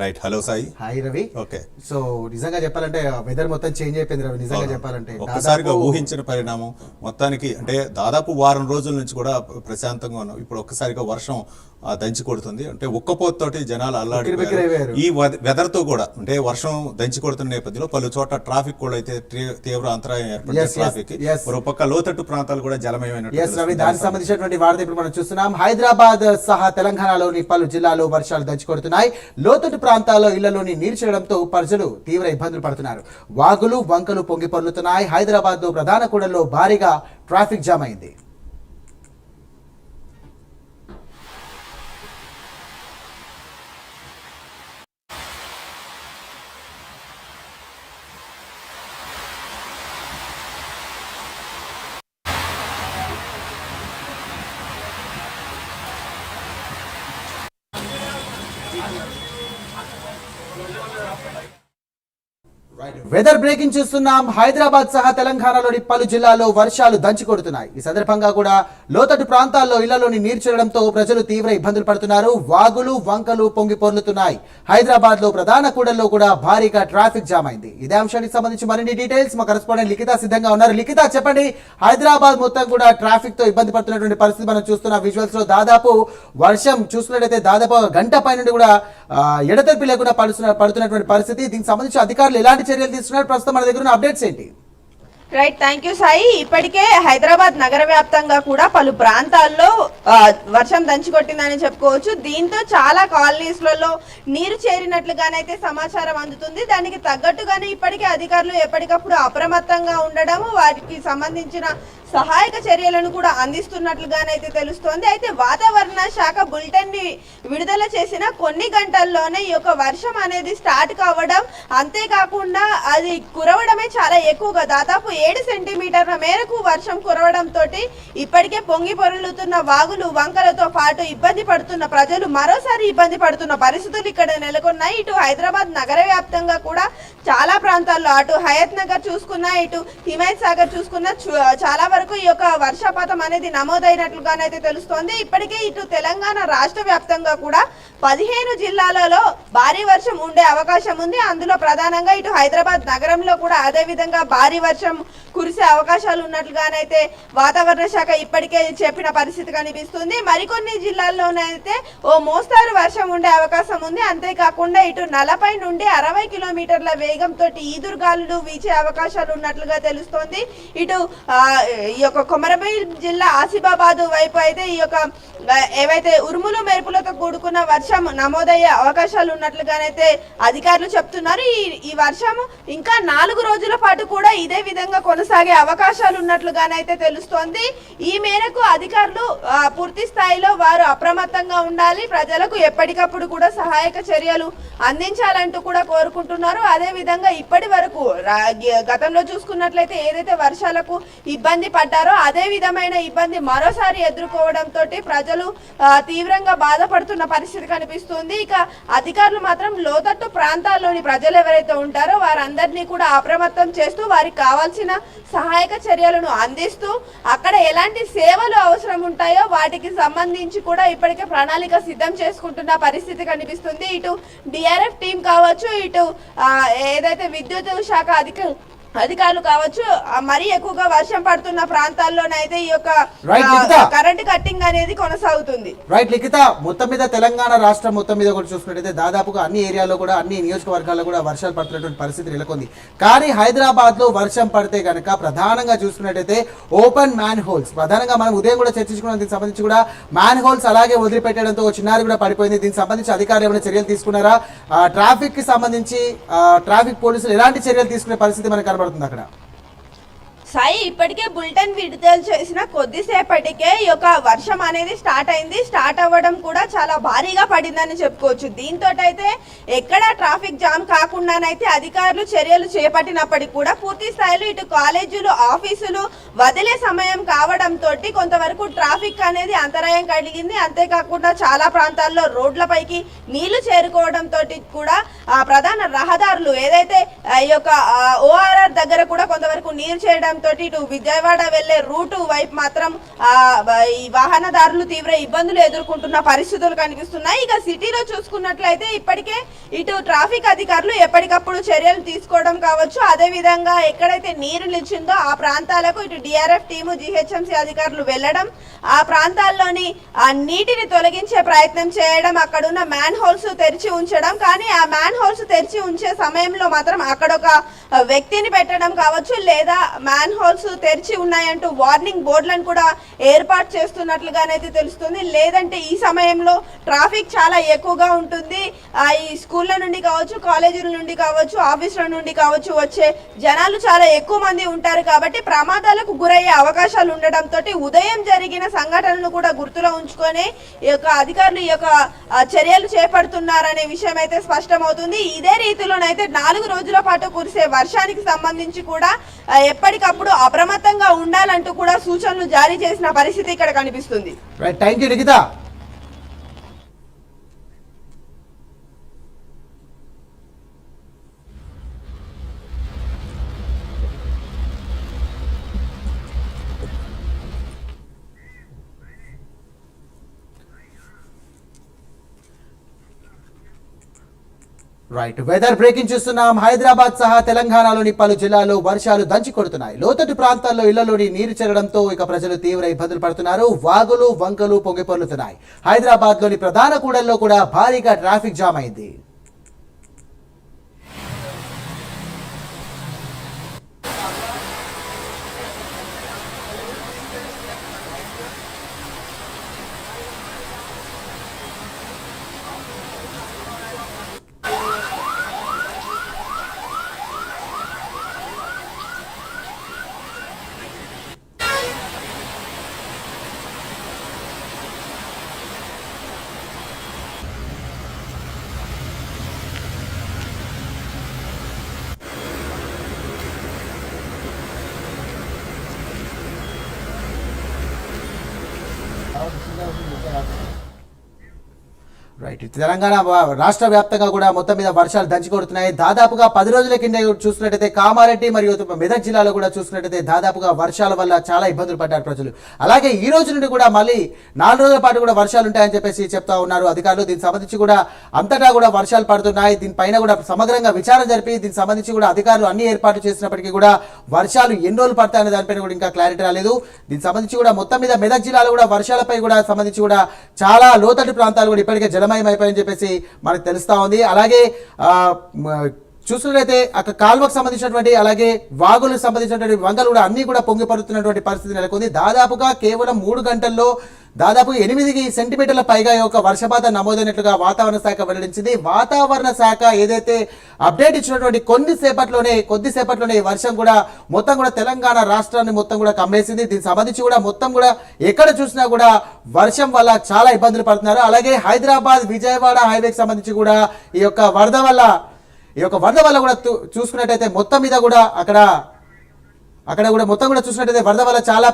Right hello Sai hi Ravi okay so నిజంగా చెప్పాలంటే weather మొత్తం చేంజ్ అయిపోయింది రవి నిజంగా చెప్పాలంటే ఒక్కసారిగా ఊహించిన పరిణామం మొత్తానికి అంటే దాదాపు వారం రోజుల నుంచి కూడా ప్రశాంతంగా ఉన్నాం. ఇప్పుడు ఒక్కసారిగా వర్షం దంచి కొడుతుంది. అంటే ఉక్కపోతతోటి జనాలు. అల్లాడి ఈ వెదర్తో కూడా అంటే వర్షం దంచి కొడుతున్న నేపథ్యంలో పలు చోట్ల ట్రాఫిక్ కూడా అయితే తీవ్ర అంతరాయం ఏర్పడింది ట్రాఫిక్ పక్క లోతట్టు ప్రాంతాలు కూడా తెలుస్తుంది. దానికి సంబంధించినటువంటి వార్త ఇప్పుడు మనం చూస్తున్నాం. హైదరాబాద్ సహా తెలంగాణలోని పలు జిల్లాల్లో వర్షాలు దంచుకొడుతున్నాయి లోతట్టు ప్రాంతాల్లో ఇళ్ళలోని నీరు చేరడంతో ప్రజలు తీవ్ర ఇబ్బందులు పడుతున్నారు. వాగులు వంకలు పొంగి పొర్లుతున్నాయి. హైదరాబాద్లో ప్రధాన కూడల్లో భారీగా ట్రాఫిక్ జామ్ అయింది. వెదర్ బ్రేకింగ్ చూస్తున్నాం. హైదరాబాద్ సహా తెలంగాణలోని పలు జిల్లాల్లో వర్షాలు దంచి కొడుతున్నాయి. ఈ సందర్భంగా కూడా లోతట్టు ప్రాంతాల్లో ఇళ్ళలోని నీరు చేరడంతో ప్రజలు తీవ్ర ఇబ్బందులు పడుతున్నారు. వాగులు వంకలు పొంగి పొర్లుతున్నాయి. హైదరాబాద్లో ప్రధాన కూడల్లో కూడా భారీగా ట్రాఫిక్ జామ్ అయింది. ఇదే అంశానికి సంబంధించి మరిన్ని డీటెయిల్స్ మా కరెస్పాండెంట్ లిఖిత సిద్ధంగా ఉన్నారు. లిఖిత చెప్పండి. హైదరాబాద్ మొత్తం కూడా ట్రాఫిక్తో ఇబ్బంది పడుతున్నటువంటి పరిస్థితి మనం చూస్తున్న విజువల్స్లో దాదాపు వర్షం చూసినట్టయితే దాదాపు గంట పై నుండి కూడా ఎడతెరిపి లేకుండా పడుతున్న పడుతున్నటువంటి పరిస్థితి. దీనికి సంబంధించి అధికారులు ఎలాంటి చర్యలు తీసుకున్నారు. ప్రస్తుతం మన దగ్గర ఉన్న అప్డేట్స్ ఏంటి? Right thank you Sai. ఇప్పటికే హైదరాబాద్ నగర వ్యాప్తంగా కూడా పలు ప్రాంతాల్లో వర్షం దంచికొట్టిందని చెప్పుకోవచ్చు. దీంతో చాలా కాలనీస్లలో నీరు చేరినట్లుగానైతే సమాచారం అందుతుంది. దానికి తగ్గట్టుగానే ఇప్పటికే అధికారులు ఎప్పటికప్పుడు అప్రమత్తంగా ఉండడం వారికి సంబంధించిన సహాయక చర్యలను కూడా అందిస్తున్నట్లుగానైతే తెలుస్తోంది. అయితే వాతావరణ శాఖ బులెటిన్ని విడుదల చేసిన కొన్ని గంటల్లోనే ఈ యొక్క వర్షం అనేది స్టార్ట్ కావడం అంతేకాకుండా అది కురవడమే చాలా ఎక్కువగా. దాదాపు ఏడు సెంటీమీటర్ల మేరకు వర్షం కురవడంతో ఇప్పటికే పొంగి పొరులుతున్న వాగులు వంకలతో పాటు ఇబ్బంది పడుతున్న ప్రజలు మరోసారి ఇబ్బంది పడుతున్న పరిస్థితులు ఇక్కడ నెలకొన్నాయి. ఇటు హైదరాబాద్ నగర వ్యాప్తంగా కూడా చాలా ప్రాంతాల్లో అటు హయత్ నగర్ చూసుకున్నా ఇటు హిమాయత్ సాగర్ చూసుకున్నా చు- చాలా వరకు ఈ యొక్క వర్షపాతం అనేది నమోదైనట్లుగానైతే తెలుస్తోంది. ఇప్పటికే ఇటు తెలంగాణ రాష్ట్ర వ్యాప్తంగా కూడా పదిహేను జిల్లాలలో భారీ వర్షం ఉండే అవకాశం ఉంది. అందులో ప్రధానంగా ఇటు హైదరాబాద్ నగరంలో కూడా అదే విధంగా భారీ వర్షం కురిసే అవకాశాలు ఉన్నట్లుగానైతే వాతావరణ శాఖ ఇప్పటికే చెప్పిన పరిస్థితి కనిపిస్తుంది. మరికొన్ని జిల్లాల్లోనైతే ఓ మోస్తారు వర్షం ఉండే అవకాశం ఉంది. అంతేకాకుండా ఇటు నలభై నుండి అరవై కిలోమీటర్ల వేగంతో ఈదురుగాలులు వీచే అవకాశాలు ఉన్నట్లుగా తెలుస్తోంది. ఇటు ఆ, ఈ యొక్క కొమరబీల్ జిల్లా ఆసిఫాబాద్ వైపు అయితే ఈ యొక్క ఏవైతే ఉరుములు మెరుపులతో కూడుకున్న వర్షం నమోదయ్యే అవకాశాలు ఉన్నట్లుగానైతే అధికారులు చెప్తున్నారు. ఈ ఈ వర్షం ఇంకా నాలుగు రోజుల పాటు కూడా ఇదే విధంగా కొనసాగే అవకాశాలు ఉన్నట్లుగానైతే తెలుస్తోంది. ఈ మేరకు అధికారులు పూర్తి స్థాయిలో వారు అప్రమత్తంగా ఉండాలి. ప్రజలకు ఎప్పటికప్పుడు కూడా సహాయక చర్యలు అందించాలంటూ కూడా కోరుకుంటున్నారు. అదే విధంగా ఇప్పటి వరకు గతంలో చూసుకున్నట్లయితే ఏదైతే వర్షాలకు ఇబ్బంది పడ్డారో అదే విధమైన ఇబ్బంది మరోసారి ఎదుర్కోవడంతో ప్రజలు తీవ్రంగా బాధపడుతున్న పరిస్థితి కనిపిస్తుంది. ఇక అధికారులు మాత్రం లోతట్టు ప్రాంతాల్లోని ప్రజలు ఎవరైతే ఉంటారో వారందరినీ కూడా అప్రమత్తం చేస్తూ వారికి కావాల్సిన సహాయక చర్యలను అందిస్తూ అక్కడ ఎలాంటి సేవలు అవసరం ఉంటాయో వాటికి సంబంధించి కూడా ఇప్పటికే ప్రణాళిక సిద్ధం చేసుకుంటున్న పరిస్థితి కనిపిస్తుంది. ఇటు డిఆర్ఎఫ్ టీం కావచ్చు ఇటు ఏదైతే విద్యుత్ శాఖ అధిక అధికారులు కావచ్చు మరీ ఎక్కువగా వర్షం పడుతున్న ప్రాంతాల్లోనైతే ఈ యొక్క. కరెంట్ కట్టింగ్ అనేది కొనసాగుతుంది. రైట్ లిఖిత. మొత్తం మీద తెలంగాణ రాష్ట్రం మొత్తం మీద కూడా చూసుకున్నట్టయితే దాదాపుగా అన్ని ఏరియాలో కూడా అన్ని నియోజకవర్గాల్లో కూడా వర్షాలు పడుతున్నటువంటి పరిస్థితి నెలకొంది. కానీ హైదరాబాద్లో వర్షం పడితే గనక ప్రధానంగా చూసుకున్నట్టయితే ఓపెన్ మ్యాన్ హోల్స్ ప్రధానంగా మనం ఉదయం కూడా చర్చించుకున్నాం దీనికి సంబంధించి కూడా మ్యాన్ హోల్స్ అలాగే వదిలిపెట్టడంతో చిన్నారి కూడా పడిపోయింది. దీనికి సంబంధించి అధికారులు ఏమైనా చర్యలు తీసుకున్నారా? ట్రాఫిక్కి సంబంధించి ట్రాఫిక్ పోలీసులు ఎలాంటి చర్యలు తీసుకునే పరిస్థితి మనకు కనబడుతుంది అక్కడ సాయి ఇప్పటికే బులెటిన్ విడుదల చేసిన కొద్దిసేపటికే ఈ యొక్క వర్షం అనేది స్టార్ట్ అయింది. స్టార్ట్ అవ్వడం కూడా చాలా భారీగా పడిందని చెప్పుకోవచ్చు. దీంతో అయితే ఎక్కడ ట్రాఫిక్ జామ్ కాకుండానైతే అధికారులు చర్యలు చేపట్టినప్పటికీ కూడా పూర్తి స్థాయిలో ఇటు కాలేజీలు ఆఫీసులు వదిలే సమయం కావడంతో కొంతవరకు ట్రాఫిక్ అనేది అంతరాయం కలిగింది. అంతేకాకుండా చాలా ప్రాంతాల్లో రోడ్లపైకి నీళ్ళు చేరుకోవడంతో కూడా ఆ ప్రధాన రహదారులు ఏదైతే ఈ యొక్క ఓఆర్ఆర్ దగ్గర కూడా కొంతవరకు నీరు చేయడంతో ఇటు విజయవాడ వెళ్ళే రూటు వైపు మాత్రం ఆ, ఈ వాహనదారులు తీవ్ర ఇబ్బందులు ఎదుర్కొంటున్న పరిస్థితులు కనిపిస్తున్నాయి. ఇక సిటీలో చూసుకున్నట్లయితే ఇప్పటికే ఇటు ట్రాఫిక్ అధికారులు ఎప్పటికప్పుడు చర్యలు తీసుకోవడం కావచ్చు. అదే విధంగా ఎక్కడైతే నీరు నిలిచిందో ఆ ప్రాంతాలకు ఇటు డిఆర్ఎఫ్ టీము జిహెచ్ఎంసీ అధికారులు వెళ్ళడం ఆ ప్రాంతాల్లోని ఆ నీటిని తొలగించే ప్రయత్నం చేయడం అక్కడున్న మ్యాన్ హోల్స్ తెరిచి ఉంచడం. కానీ ఆ మ్యాన్ హోల్స్ తెరిచి ఉంచే సమయంలో మాత్రం అక్కడ ఒక వ్యక్తిని పెట్టడం కావచ్చు లేదా మ్యాన్ హోల్స్ తెరిచి ఉన్నాయంటూ వార్నింగ్ బోర్డులను కూడా ఏర్పాటు చేస్తున్నట్లుగానైతే తెలుస్తుంది. లేదంటే ఈ సమయంలో ట్రాఫిక్ చాలా ఎక్కువగా ఉంటుంది. ఆ, ఈ స్కూళ్ళ నుండి కావచ్చు కాలేజీల నుండి కావచ్చు ఆఫీసుల నుండి కావచ్చు వచ్చే జనాలు చాలా ఎక్కువ మంది ఉంటారు కాబట్టి ప్రమాదాలకు గురయ్యే అవకాశాలు ఉండడంతో ఉదయం జరిగిన సంఘటనలు కూడా గుర్తులో ఉంచుకొని ఈ యొక్క అధికారులు ఈ యొక్క చర్యలు చేపడుతున్నారనే విషయం అయితే స్పష్టమవుతుంది. ఇదే రీతిలోనైతే నాలుగు రోజుల పాటు కురిసే వర్షానికి సంబంధించి కూడా ఎప్పటికప్పుడు అప్రమత్తంగా ఉండాలంటూ కూడా సూచనలు జారీ చేసిన పరిస్థితి ఇక్కడ కనిపిస్తుంది. Right thank you right weather breaking చూస్తున్నాం. హైదరాబాద్ సహా తెలంగాణలోని పలు జిల్లాల్లో వర్షాలు దంచి కొడుతున్నాయి. లోతట్టు ప్రాంతాల్లో ఇళ్ళలోని నీరు చేరడంతో ఇక ప్రజలు తీవ్ర ఇబ్బందులు పడుతున్నారు. వాగులు వంకలు పొంగిపొర్లుతున్నాయి హైదరాబాద్లోని ప్రధాన కూడల్లో కూడా భారీగా ట్రాఫిక్ జామ్ అయింది. 这个是你这样子。రైట్ తెలంగాణ రాష్ట్ర వ్యాప్తంగా కూడా మొత్తం మీద వర్షాలు దంచి కొడుతున్నాయి. దాదాపుగా పది రోజుల కింద చూసినట్టయితే కామారెడ్డి మరియు మెదక్ జిల్లాలో కూడా చూసినట్టయితే దాదాపుగా వర్షాల వల్ల చాలా ఇబ్బందులు పడ్డారు ప్రజలు. అలాగే ఈ రోజు నుండి కూడా మళ్ళీ నాలుగు రోజుల పాటు కూడా వర్షాలు ఉంటాయని చెప్పేసి చెప్తా ఉన్నారు అధికారులు. దీనికి సంబంధించి కూడా అంతటా కూడా వర్షాలు పడుతున్నాయి. దీనిపైన కూడా సమగ్రంగా విచారణ జరిపి దీనికి సంబంధించి కూడా అధికారులు అన్ని ఏర్పాట్లు చేసినప్పటికీ కూడా వర్షాలు ఎన్ని రోజులు పడతాయనే దానిపైన కూడా ఇంకా క్లారిటీ రాలేదు. దీనికి సంబంధించి కూడా మొత్తం మీద మెదక్ జిల్లాలో కూడా వర్షాలపై కూడా సంబంధించి కూడా చాలా లోతట్టు ప్రాంతాలు కూడా ఇప్పటికే జలమయం అయిపోయాయని చెప్పేసి మనకు తెలుస్తూ ఉంది. అలాగే ఆ, చూసినట్లయితే అక్కడ కాల్వకు సంబంధించినటువంటి అలాగే వాగులకు సంబంధించినటువంటి వంగలు కూడా అన్నీ కూడా పొంగిపడుతున్నటువంటి పరిస్థితి నెలకొంది. దాదాపుగా కేవలం మూడు గంటల్లో దాదాపు ఎనిమిది సెంటీమీటర్ల పైగా యొక్క వర్షపాతం నమోదైనట్లుగా వాతావరణ శాఖ వెల్లడించింది. వాతావరణ శాఖ ఏదైతే అప్డేట్ ఇచ్చినటువంటి కొన్నిసేపట్లోనే కొద్దిసేపట్లోనే వర్షం కూడా మొత్తం కూడా తెలంగాణ రాష్ట్రాన్ని మొత్తం కూడా కమ్మేసింది. దీనికి సంబంధించి కూడా మొత్తం కూడా ఎక్కడ చూసినా కూడా వర్షం వల్ల చాలా ఇబ్బందులు పడుతున్నారు. అలాగే హైదరాబాద్ విజయవాడ హైవేకి సంబంధించి కూడా ఈ యొక్క వరద వల్ల ఈ యొక్క వరద వల్ల కూడా చూ- చూసుకున్నట్టయితే మొత్తం మీద కూడా అక్కడ అక్కడ కూడా మొత్తం కూడా చూసినట్టయితే వరద వల్ల చాలా